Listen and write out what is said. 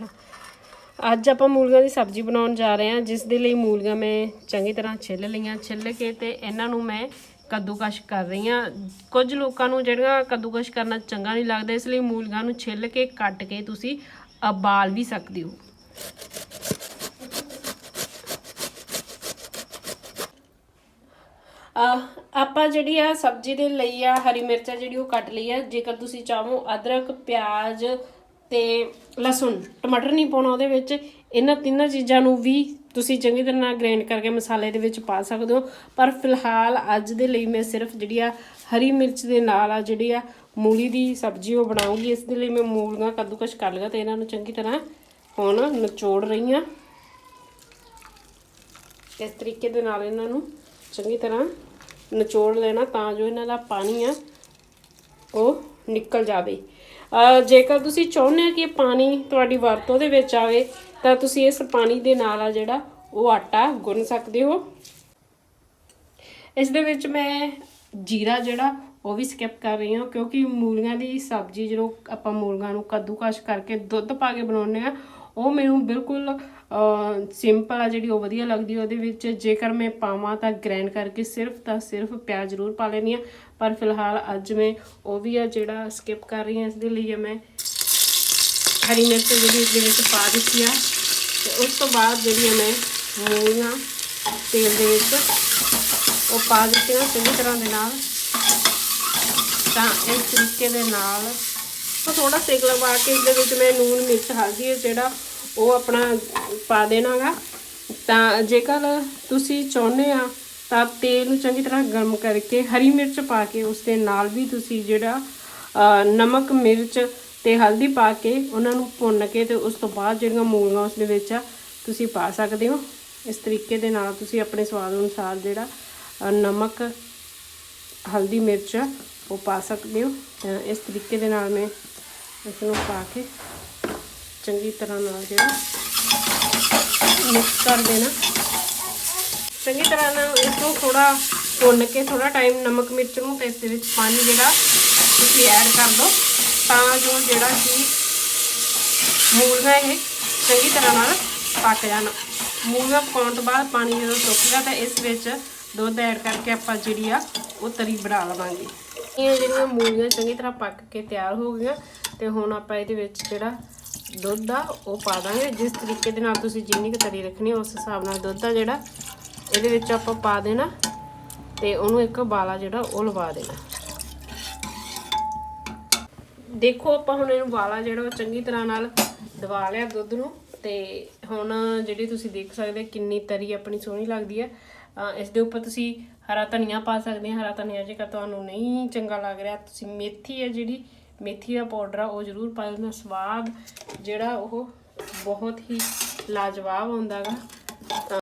ਅੱਛਾ। ਅੱਜ ਆਪਾਂ ਮੂਲੀਆਂ ਦੀ ਸਬਜ਼ੀ ਬਣਾਉਣ ਜਾ ਰਹੇ ਹਾਂ, ਜਿਸ ਦੇ ਲਈ ਮੂਲੀਆਂ ਮੈਂ ਚੰਗੀ ਤਰ੍ਹਾਂ ਛਿੱਲ ਲਈਆਂ, ਛਿੱਲ ਕੇ ਤੇ ਇਹਨਾਂ ਨੂੰ ਮੈਂ ਕੱਦੂਕਸ਼ ਕਰ ਰਹੀ ਹਾਂ। ਕੁਝ ਲੋਕਾਂ ਨੂੰ ਜਿਹੜਾ ਕੱਦੂਕਸ਼ ਕਰਨਾ ਚੰਗਾ ਨਹੀਂ ਲੱਗਦਾ, ਇਸ ਲਈ ਮੂਲੀਆਂ ਨੂੰ ਛਿੱਲ ਕੇ ਕੱਟ ਕੇ ਤੁਸੀਂ ਉਬਾਲ ਵੀ ਸਕਦੇ ਹੋ। ਆਪਾਂ ਜਿਹੜੀ ਆ ਸਬਜ਼ੀ ਦੇ ਲਈ ਆ ਹਰੀ ਮਿਰਚਾਂ ਜਿਹੜੀ ਉਹ ਕੱਟ ਲਈ ਆ। ਜੇਕਰ ਤੁਸੀਂ ਚਾਹੋ ਅਦਰਕ, ਪਿਆਜ਼ ਤੇ ਲਸਣ, ਟਮਾਟਰ ਨਹੀਂ ਪਾਉਣਾ ਉਹਦੇ ਵਿੱਚ, ਇਹਨਾਂ ਤਿੰਨਾਂ ਚੀਜ਼ਾਂ ਨੂੰ ਵੀ ਤੁਸੀਂ ਚੰਗੀ ਤਰ੍ਹਾਂ ਨਾਲ ਗ੍ਰਾਈਂਡ ਕਰਕੇ ਮਸਾਲੇ ਦੇ ਵਿੱਚ ਪਾ ਸਕਦੇ ਹੋ। ਪਰ ਫਿਲਹਾਲ ਅੱਜ ਦੇ ਲਈ ਮੈਂ ਸਿਰਫ ਜਿਹੜੀ ਆ ਹਰੀ ਮਿਰਚ ਦੇ ਨਾਲ ਆ ਜਿਹੜੀ ਆ ਮੂਲੀ ਦੀ ਸਬਜ਼ੀ ਉਹ ਬਣਾਉਂਗੀ। ਇਸ ਦੇ ਲਈ ਮੈਂ ਮੂਲੀਆਂ, ਕੱਦੂਕਸ਼ ਕਰ ਲਿਆ ਤੇ ਇਹਨਾਂ ਨੂੰ ਚੰਗੀ ਤਰ੍ਹਾਂ ਹੁਣ ਨਿਚੋੜ ਰਹੀ ਆ ਇਸ ਤਰੀਕੇ ਦੇ ਨਾਲ ਇਹਨਾਂ ਨੂੰ ਚੰਗੀ ਤਰ੍ਹਾਂ ਨਿਚੋੜ ਲੈਣਾ ਤਾਂ ਜੋ ਇਹਨਾਂ ਦਾ ਪਾਣੀ ਆ ਉਹ ਨਿਕਲ ਜਾਵੇ। ਜੇਕਰ ਤੁਸੀਂ ਚਾਹੁੰਦੇ ਹੋ ਕਿ ਪਾਣੀ ਤੁਹਾਡੀ ਵਰਤੋਂ ਦੇ ਵਿੱਚ ਆਵੇ, ਤਾਂ ਤੁਸੀਂ ਇਸ ਪਾਣੀ ਦੇ ਨਾਲ ਆ ਜਿਹੜਾ ਉਹ ਆਟਾ ਗੁੰਨ ਸਕਦੇ ਹੋ। ਇਸ ਦੇ ਵਿੱਚ ਮੈਂ ਜੀਰਾ ਜਿਹੜਾ, ਉਹ ਵੀ ਸਕਿਪ ਕਰ ਰਹੀ ਹਾਂ ਕਿਉਂਕਿ ਮੂਲੀਆਂ ਦੀ ਸਬਜ਼ੀ ਜਦੋਂ ਆਪਾਂ ਮੂਲੀਆਂ ਨੂੰ ਕੱਦੂਕਸ਼ ਕਰਕੇ ਦੁੱਧ ਪਾ ਕੇ ਬਣਾਉਂਦੇ ਆ ਉਹ ਮੈਨੂੰ ਬਿਲਕੁਲ ਸਿੰਪਲ ਆ ਜਿਹੜੀ ਉਹ ਵਧੀਆ ਲੱਗਦੀ ਉਹਦੇ ਵਿੱਚ। ਜੇਕਰ ਮੈਂ ਪਾਵਾਂ ਤਾਂ ਗ੍ਰੈਂਡ ਕਰਕੇ ਸਿਰਫ ਤਾਂ ਸਿਰਫ ਪਿਆਜ਼ ਜ਼ਰੂਰ ਪਾ ਲੈਣੀ ਆ। ਪਰ ਫਿਲਹਾਲ ਅੱਜ ਮੈਂ ਉਹ ਵੀ ਆ ਜਿਹੜਾ ਸਕਿਪ ਕਰ ਰਹੀ ਹਾਂ ਇਸ ਦੇ ਲਈ ਮੈਂ ਹਰੀ ਮਿਰਚ ਜਿਹੜੀ ਇਸ ਦੇ ਵਿੱਚ ਪਾ ਦਿੱਤੀ ਆ। ਤੇ ਉਸ ਤੋਂ ਬਾਅਦ ਜਿਹੜੀ ਆ ਮੈਂ ਮੂਲੀਆਂ, ਤੇਲ ਦੇ ਵਿੱਚ ਉਹ ਪਾ ਦਿੱਤੀਆਂ ਚੰਗੀ ਤਰ੍ਹਾਂ ਦੇ ਨਾਲ। ਤਾਂ ਇਸ ਤਰੀਕੇ ਦੇ ਨਾਲ ਤਾਂ ਥੋੜਾ ਸੇਕ ਲਵਾ ਕੇ ਇਸ ਦੇ ਵਿੱਚ ਮੈਂ ਨੂਨ, ਮਿਰਚ, ਹਲਦੀ ਜਿਹੜਾ ਉਹ ਆਪਣਾ ਪਾ ਦੇਣਾਗਾ। ਤਾਂ ਜੇਕਰ ਤੁਸੀਂ ਚਾਹੁੰਦੇ ਆ, ਤਾਂ ਤੇਲ ਨੂੰ ਚੰਗੀ ਤਰ੍ਹਾਂ ਗਰਮ ਕਰਕੇ ਹਰੀ ਮਿਰਚ ਪਾ ਕੇ ਉਸ ਦੇ ਨਾਲ ਵੀ ਤੁਸੀਂ ਜਿਹੜਾ ਨਮਕ, ਮਿਰਚ ਤੇ ਹਲਦੀ ਪਾ ਕੇ ਉਹਨਾਂ ਨੂੰ ਭੁੰਨ ਕੇ ਤੇ ਉਸ ਤੋਂ ਬਾਅਦ ਜਿਹੜੀਆਂ ਮੂਲੀਆਂ ਉਸ ਦੇ ਵਿੱਚ ਆ, ਤੁਸੀਂ ਪਾ ਸਕਦੇ ਹੋ। ਇਸ ਤਰੀਕੇ ਦੇ ਨਾਲ ਤੁਸੀਂ ਆਪਣੇ ਸਵਾਦ ਅਨੁਸਾਰ ਜਿਹੜਾ ਨਮਕ, ਹਲਦੀ, ਮਿਰਚ ਉਹ ਪਾ ਸਕਦੇ ਹੋ। ਇਸ ਤਰੀਕੇ ਦੇ ਨਾਲ ਮੈਂ ਇਸ ਨੂੰ ਪਾ ਕੇ ਚੰਗੀ ਤਰ੍ਹਾਂ ਨਾਲ ਜਿਹੜਾ ਮਿਕਸ ਕਰ ਦੇਣਾ। ਚੰਗੀ ਤਰ੍ਹਾਂ ਨਾਲ ਇਸ ਨੂੰ ਥੋੜਾ ਭੁੰਨ ਕੇ ਥੋੜਾ ਟਾਈਮ ਨਮਕ ਮਿਰਚ ਨੂੰ ਤੇ ਇਸ ਦੇ ਵਿੱਚ ਪਾਣੀ ਜਿਹੜਾ ਤੁਸੀਂ ਐਡ ਕਰ ਦਿਓ ਤਾਂ ਜੋ ਜਿਹੜਾ ਕਿ ਮੂਲੀਆਂ ਇਹ ਚੰਗੀ ਤਰ੍ਹਾਂ ਨਾਲ ਪੱਕ ਜਾਣ। ਮੂਲੀਆਂ ਪਕਾਉਣ ਤੋਂ ਬਾਅਦ ਪਾਣੀ ਜਦੋਂ ਸੁੱਕ ਗਿਆ ਤਾਂ ਇਸ ਵਿੱਚ ਦੁੱਧ ਐਡ ਕਰਕੇ ਆਪਾਂ ਜਿਹੜੀ ਆ ਉਹ ਤਰੀ ਬਣਾ ਲਵਾਂਗੇ। ਇਹ ਜਿਹੜੀਆਂ ਮੂਲੀਆਂ ਚੰਗੀ ਤਰ੍ਹਾਂ ਪੱਕ ਕੇ ਤਿਆਰ ਹੋ ਗਈਆਂ ਤੇ ਹੁਣ ਆਪਾਂ ਇਹਦੇ ਵਿੱਚ ਜਿਹੜਾ ਦੁੱਧ ਆ ਉਹ ਪਾ ਦਾਂਗੇ। ਜਿਸ ਤਰੀਕੇ ਦੇ ਨਾਲ ਤੁਸੀਂ ਜਿੰਨੀ ਕੁ ਤਰੀ ਰੱਖਣੀ ਉਸ ਹਿਸਾਬ ਨਾਲ ਦੁੱਧ ਆ ਜਿਹੜਾ ਇਹਦੇ ਵਿੱਚ ਆਪਾਂ ਪਾ ਦੇਣਾ ਤੇ ਉਹਨੂੰ ਇੱਕ ਬਾਲਾ ਜਿਹੜਾ ਉਹ ਲਵਾ ਦੇਣਾ। ਦੇਖੋ ਆਪਾਂ ਹੁਣ ਇਹਨੂੰ ਵਾਲਾ ਜਿਹੜਾ ਉਹ ਚੰਗੀ ਤਰ੍ਹਾਂ ਨਾਲ ਦਬਾ ਲਿਆ ਦੁੱਧ ਨੂੰ ਤੇ ਹੁਣ ਜਿਹੜੀ ਤੁਸੀਂ ਦੇਖ ਸਕਦੇ ਕਿੰਨੀ ਤਰੀ ਆਪਣੀ ਸੋਹਣੀ ਲੱਗਦੀ ਹੈ ਇਸ ਦੇ ਉੱਪਰ ਤੁਸੀਂ ਹਰਾ ਧਨੀਆ ਪਾ ਸਕਦੇ ਆ। ਹਰਾ ਧਨੀਆ ਜੇਕਰ ਤੁਹਾਨੂੰ ਨਹੀਂ ਚੰਗਾ ਲੱਗ ਰਿਹਾ, ਤੁਸੀਂ ਮੇਥੀ ਹੈ ਜਿਹੜੀ ਮੇਥੀ ਦਾ ਪਾਊਡਰ ਆ, ਉਹ ਜ਼ਰੂਰ ਪਾਇਓ ਨਾ ਸਵਾਦ ਜਿਹੜਾ ਉਹ ਬਹੁਤ ਹੀ ਲਾਜਵਾਬ ਹੁੰਦਾਗਾ